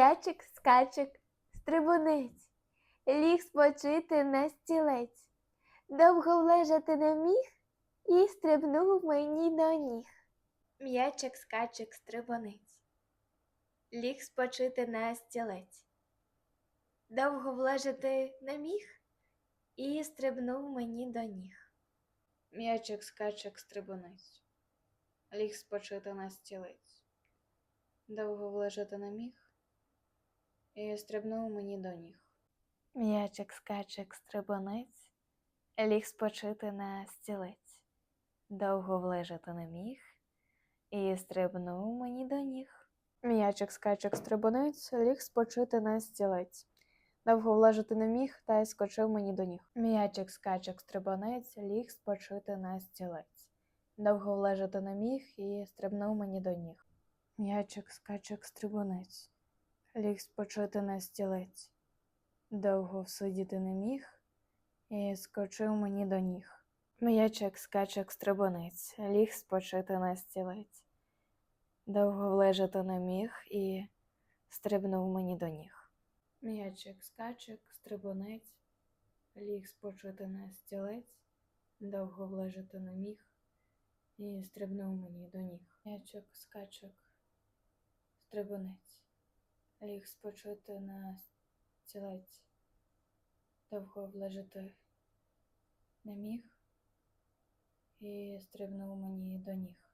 М'ячик, скачик, стрибунець, ліг спочити на стілець. Довго влежати не міг і стрибнув мені до ніг. М'ячик, скачик, стрибунець, ліг спочити на стілець. Довго влежати не міг і стрибнув мені до ніг. М'ячик скачик стрибунець, ліг спочити на стілець. Довго влежати не міг і стрибнув мені до ніг. М'ячик, скачик, стрибунець, ліг спочити на стілець. Довго влежати не міг і стрибнув мені до ніг. М'ячик скачик стрибунець, ліг спочити на стілець. Довго влежати не міг та й скочив мені до ніг. М'ячик скачик стрибунець, ліг спочити на стілець. Довго влежати не міг і стрибнув мені до ніг. М'ячик скачик стрибунець, ліг спочити на стілець. Довго всидіти не міг і скочив мені до ніг. М'ячик скачик стрибунець, ліг спочити на стілець. Довго влежати не міг і стрибнув мені до ніг. М'ячик скачик стрибунець, ліг спочити на стілець, довго влежати не міг і стрибнув мені до ніг. М'ячик скачик стрибунець, ліг спочити на стілець, довго влежати не міг і стрибнув мені до ніг.